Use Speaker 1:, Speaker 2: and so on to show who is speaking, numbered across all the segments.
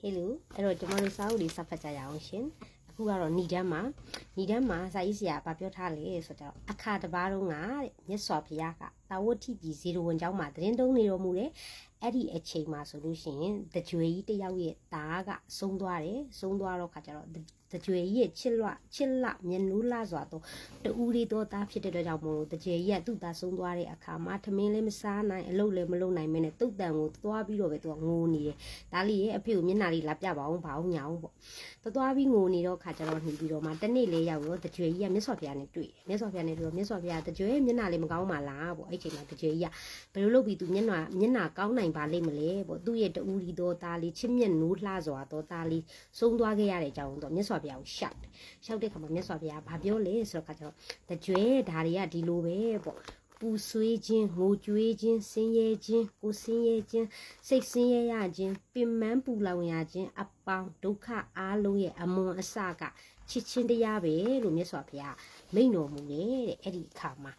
Speaker 1: ဟေးလိုအဲ့တော့ကျွန်တော်တို့စာအုပ်လေးစဖတ်ကြရအောင်ရှင်အခုကတော့ဏိဒန်းမှာဏိဒန်းမှာစာရေးဆရာဗာပြောထားလေဆိုတော့အခါတစ်ပါးတော့ကတဲ့မြတ်စွာဘုရားက တာဝတိပြည်ဇေရဝန်ကျောင်းမှာတရင်တုံးနေတော်မူတယ်အဲ့ဒီအချိန်မှာဆိုလို့ရှိရင်တကြွေကြီးတစ်ယောက်ရဲ့သားကဆုံးသွားတယ်ဆုံးသွားတော့ခါကျတော့တကြွေကြီးရဲ့ချစ်လွချစ်လမျက်နှူးလှစွာတော့တူရီတော့သားဖြစ်တဲ့အတွက်ကြောင့်မို့လို့တကြွေကြီးကသူ့သားဆုံးသွားတဲ့အခါမှာထမင်းလည်းမစားနိုင်အလုပ်လည်းမလုပ်နိုင်မင်းနဲ့တုတ်တန်ကိုသွားပြီးတော့ပဲသူကငိုနေတယ်ဒါလေးရဲ့အဖေကိုမျက်နှာလေးလာပြပါအောင်ပါအောင်ညာအောင်ပေါ့သွားသွားပြီးငိုနေတော့ခါကျတော့နှီးပြီးတော့မှတနေ့လေးရောက်တော့တကြွေကြီးကမြတ်စွာဘုရားနဲ့တွေ့တယ်မြတ်စွာဘုရားနဲ့တွေ့တော့မြတ်စွာဘုရားတကြွေမျက်နှာလေးမကောင်းပါလားပေါ့အဲ့ချိန်မှာတကြွေကြီးကဘယ်လိုလုပ်ပြီးသူမျက်နှာမျက်နှာကောင်းနိုင်ပါလိမ့်မလဲပေါ့သူ့ရဲ့တူရီတော့သားလေးချစ်မြတ်နိုးလှစွာတော့သားလေးဆုံးသွားခဲ့ရတဲ့အကြောင်းတော့မြတ်စွာဘုရားကိုရှောက်တယ်ရှောက်တဲ့ခါမှာမြတ်စွာဘုရားဘာပြောလဲဆိုတော့ခါကျတော့တကြွေဒါတွေကဒီလိုပဲပေါ့ပူဆွေးခြင်းငိုကြွေးခြင်းဆင်းရဲခြင်းကိုဆင်းရဲခြင်းစိတ်ဆင်းရဲရခြင်းပင်ပန်းပူလောင်ရခြင်းအပေါင်းဒုက္ခအားလုံးရဲ့အမွန်အစကချစ်ချင်းတရားပဲလို့မြတ်စွာဘုရားမိန့်တော်မူတယ်တဲ့အဲ့ဒီအခါမှာ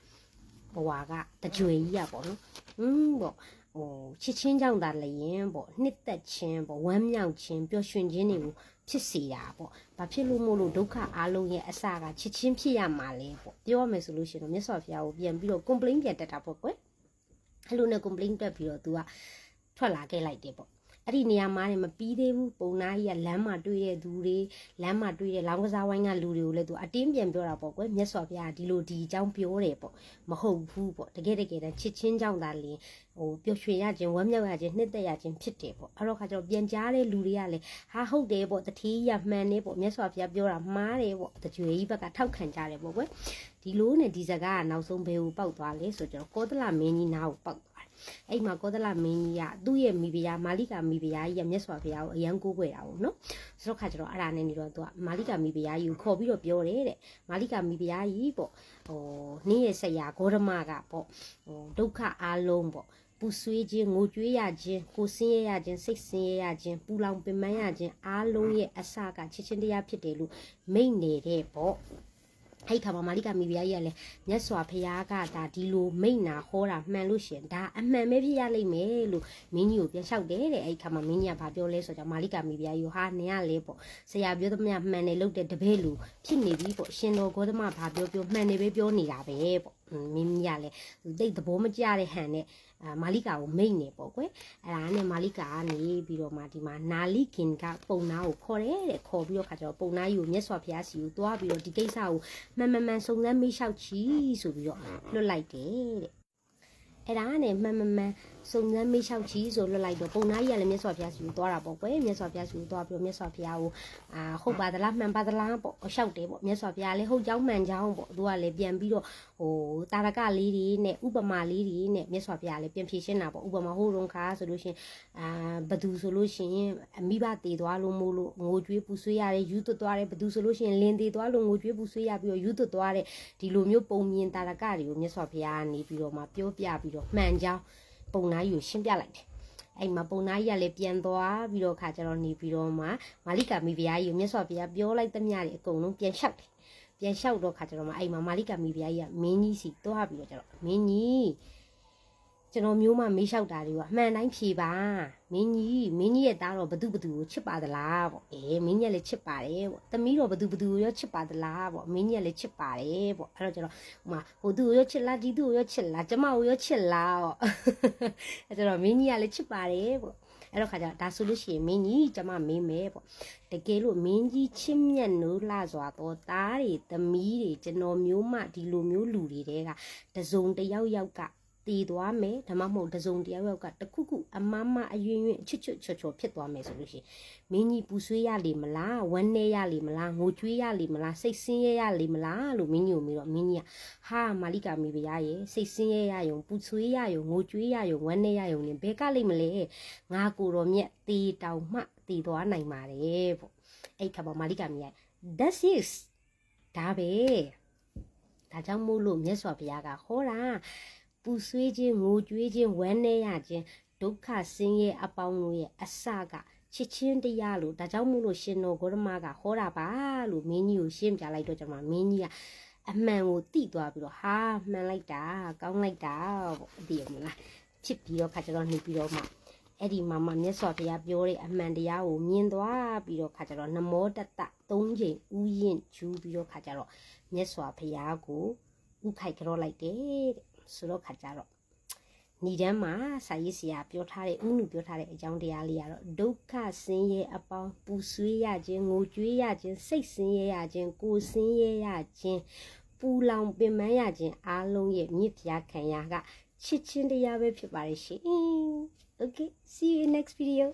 Speaker 1: ဘဝကတကြွေကြီးရပေါ့နော်อืมပေါ့ဟိုချစ်ချင်းကြောင့်သာလျင်ပေါ့နှစ်သက်ခြင်းပေါ့ဝမ်းမြောက်ခြင်းပျော်ရွှင်ခြင်းတွေကိုဖြစ်စေတာပေါ့ဘာဖြစ်လို့မို့လို့ဒုက္ခအလုံးရဲ့အစကချစ်ချင်းဖြစ်ရမှာလဲပေါ့ပြောရမယ်ဆိုလို့ရှိရင်တော့မြတ်စွာဘုရားကိုပြန်ပြီးတော့ complaint ပြန်တက်တာပေါ့ကွယ်အဲ့လိုနဲ့ complaint တက်ပြီးတော့ तू ကထွက်လာခဲ့လိုက်တယ်ပေါ့ အဲ့ဒီနေရာမှာနေမပြီးသေးဘူးပုံနာကြီးကလမ်းမှာတွေ့တဲ့သူတွေလမ်းမှာတွေ့တဲ့လောင်းကစားဝိုင်းကလူတွေကိုလည်းသူအတင်းပြန်ပြောတာပေါ့ကွယ်မြတ်စွာဘုရားဒီလိုဒီအကြောင်းပြောတယ်ပေါ့မဟုတ်ဘူးပေါ့တကယ်တကယ်တမ်းချစ်ချင်းကြောင့်သာလျှင်ဟိုပျော်ရွှင်ရခြင်းဝမ်းမြောက်ရခြင်းနှစ်သက်ရခြင်းဖြစ်တယ်ပေါ့အဲ့တော့ခါကျတော့ပြန်ကြားတဲ့လူတွေကလည်းဟာဟုတ်တယ်ပေါ့တတိယမှန်နေပေါ့မြတ်စွာဘုရားပြောတာမှားတယ်ပေါ့တကြွေကြီးဘက်ကထောက်ခံကြတယ်ပေါ့ကွယ်ဒီလိုနဲ့ဒီစကားကနောက်ဆုံးဘယ်ကိုပောက်သွားလဲဆိုတော့ကောသလမင်းကြီးနားကိုပောက်သွားတယ် အဲ့မှာကောသလမင်းကြီးကသူ့ရဲ့မိဖုရားမာလိကာမိဖုရားကြီးကမြတ်စွာဘုရားကိုအယံကိုးကွယ်တာပေါ့နော်ဆိုတော့ခါကျတော့အဲ့ဒါနဲ့နေတော့သူကမာလိကာမိဖုရားကြီးကိုခေါ်ပြီးတော့ပြောတယ်တဲ့မာလိကာမိဖုရားကြီးပေါ့ဟိုနင်းရဲ့ဆရာဂေါရမကပေါ့ဟိုဒုက္ခအလုံးပေါ့ပူဆွေးခြင်းငိုကြွေးရခြင်းကိုဆင်းရဲရခြင်းစိတ်ဆင်းရဲရခြင်းပူလောင်ပင်ပန်းရခြင်းအားလုံးရဲ့အစကချစ်ချင်းတရားဖြစ်တယ်လို့မိန့်နေတဲ့ပေါ့ အဲ့ခါမှာမာလိကာမိဖုရားကြီးကလည်းမြတ်စွာဘုရားကဒါဒီလိုမိန့်နာဟောတာမှန်လို့ရှရင်ဒါအမှန်ပဲဖြစ်ရလိမ့်မယ်လို့မင်းကြီးကိုပြန်လျှောက်တယ်တဲ့အဲ့ခါမှာမင်းကြီးကဘာပြောလဲဆိုတော့မာလိကာမိဖုရားကြီးဟာနင်ကလေပေါ့ဆရာပြောသမျှမှန်တယ်လို့တဲ့တပည့်လူဖြစ်နေပြီပေါ့ရှင်တော်ဂေါတမဘာပြောပြောမှန်တယ်ပဲပြောနေတာပဲပေါ့ မင်းကြီးကလည်းသူတိတ်သဘောမကျတဲ့ဟန်နဲ့အာမာလိကာကိုမိတ်နေပေါ့ကွယ်အဲ့ဒါနဲ့မာလိကာကနေပြီးတော့မှဒီမှာနာလိကင်ကပုံနာကိုခေါ်တယ်တဲ့ခေါ်ပြီးတော့ခါကျတော့ပုံနာကြီးကိုမြတ်စွာဘုရားစီကိုတွားပြီးတော့ဒီကိစ္စကိုမှန်မှန်မှန်စုံစမ်းမေးလျှောက်ချီဆိုပြီးတော့လွတ်လိုက်တယ်တဲ့အဲ့ဒါနဲ့မှန်မှန်မှန် စုံစမ်းမေးလျှောက်ချီဆိုလွတ်လိုက်တော့ပုံနာကြီးကလည်းမြတ်စွာဘုရားစီကိုတွားတာပေါ့ကွယ်မြတ်စွာဘုရားစီကိုတွားပြီးတော့မြတ်စွာဘုရားကိုအာဟုတ်ပါသလားမှန်ပါသလားပေါ့လျှောက်တယ်ပေါ့မြတ်စွာဘုရားလည်းဟုတ်ကြောင်းမှန်ကြောင်းပေါ့သူကလည်းပြန်ပြီးတော့ဟိုတာရကလေးတွေနဲ့ဥပမာလေးတွေနဲ့မြတ်စွာဘုရားလည်းပြင်ဖြေရှင်းတာပေါ့ဥပမာဟိုရုံခါဆိုလို့ရှင်အာဘသူဆိုလို့ရှင်အမိဘတည်သွားလို့မို့လို့ငိုကြွေးပူဆွေးရတယ်ယူသွတ်သွားတယ်ဘသူဆိုလို့ရှင်လင်းတည်သွားလို့ငိုကြွေးပူဆွေးရပြီးတော့ယူသွတ်သွားတယ်ဒီလိုမျိုးပုံမြင်တာရကတွေကိုမြတ်စွာဘုရားကနေပြီးတော့မှပြောပြပြီးတော့မှန်ကြောင်း ပုံနာကြီးကိုရှင်းပြလိုက်တယ်အဲ့မှာပုံနာကြီးကလည်းပြန်သွားပြီးတော့ခါကျတော့နေပြီးတော့မှမာလိကာမိဖုရားကြီးကိုမြတ်စွာဘုရားပြောလိုက်သမျှတွေအကုန်လုံးပြန်လျှောက်တယ်ပြန်လျှောက်တော့ခါကျတော့မှအဲ့မှာမာလိကာမိဖုရားကြီးကမင်းကြီးစီတွားပြီးတော့ကျတော့မင်းကြီး ကျွန်တော်မျိုးမမေးလျှောက်တာတွေကအမှန်တိုင်းဖြေပါမင်းကြီးမင်းကြီးရဲ့သားတော့ဘသူဘသူကိုချစ်ပါသလားပေါ့အေးမင်းကြီးကလည်းချစ်ပါတယ်ပေါ့သမီးတော့ဘသူဘသူကိုရောချစ်ပါသလားပေါ့မင်းကြီးကလည်းချစ်ပါတယ်ပေါ့အဲ့တော့ကျတော့ဟိုမှာဟိုသူကိုရောချစ်လားဒီသူကိုရောချစ်လားကျမကိုရောချစ်လားပေါ့အဲ့ကျတော့မင်းကြီးကလည်းချစ်ပါတယ်ပေါ့အဲ့တော့ခါကျဒါဆိုလို့ရှိရင်မင်းကြီးကျမမေးမယ်ပေါ့တကယ်လို့မင်းကြီးချစ်မြတ်နိုးလှစွာတော့သားတွေသမီးတွေကျွန်တော်မျိုးမဒီလိုမျိုးလူတွေတဲကတစုံတစ်ယောက်ယောက်က တည်သွားမယ်ဒါမှမဟုတ်တစုံတစ်ယောက်ယောက်ကတခုခုအမမအယွင်ယွင်ချွတ်ချွတ်ချော်ချော်ဖြစ်သွားမယ်ဆိုလို့ရှိရင်မင်းကြီးပူဆွေးရလေမလားဝမ်းနေရလေမလားငိုကြွေးရလေမလားစိတ်ဆင်းရဲရလေမလားလို့မင်းကြီးကိုမေးတော့မင်းကြီးကဟာမာလိကာမိဖုရားရဲ့စိတ်ဆင်းရဲရယုံပူဆွေးရယုံငိုကြွေးရယုံဝမ်းနေရယုံနေဘဲကလိမ့်မလဲငါကိုယ်တော်မြတ်တေတောင်မှတည်သွားနိုင်ပါတယ်ပေါ့အဲ့ခါပေါ်မာလိကမြတ် that's it ဒါပဲဒါကြောင့်မို့လို့မြတ်စွာဘုရားကဟောတာ ပူဆွေးခြင်းငိုကြွေးခြင်းဝမ်းနည်းရခြင်းဒုက္ခဆင်းရဲအပေါင်းတို့ရဲ့အစကချစ်ချင်းတရားလို့ဒါကြောင့်မို့လို့ရှင်တော်ဂေါရမကဟောတာပါလို့မင်းကြီးကိုရှင်းပြလိုက်တော့ကျွန်မမင်းကြီးကအမှန်ကိုသိသွားပြီးတော့ဟာမှန်လိုက်တာကောင်းလိုက်တာပေါ့အသိရမလားဖြစ်ပြီးတော့ခါကျတော့နေပြီးတော့မှအဲ့ဒီမှာမှမြတ်စွာဘုရားပြောတဲ့အမှန်တရားကိုမြင်သွားပြီးတော့ခါကျတော့နမောတတ္တ၃ချိန်ဥယျင့်ဂျူးပြီးတော့ခါကျတော့မြတ်စွာဘုရားကိုဥခိုက်ကြောလိုက်တယ်တဲ့ ဆိုတော့ခါကျတော့ဏိဒမ်းမှာစာရေးဆရာပြောထားတဲ့ဥနုပြောထားတဲ့အကြောင်းတရားလေးကတော့ဒုက္ခဆင်းရဲအပေါင်းပူဆွေးရခြင်းငိုကြွေးရခြင်းစိတ်ဆင်းရဲရခြင်းကိုယ်ဆင်းရဲရခြင်းပူလောင်ပင်ပန်းရခြင်းအားလုံးရဲ့မြစ်ဖျားခံရကချစ်ချင်းတရားပဲဖြစ်ပါရဲ့ရှင် Okay see you in next video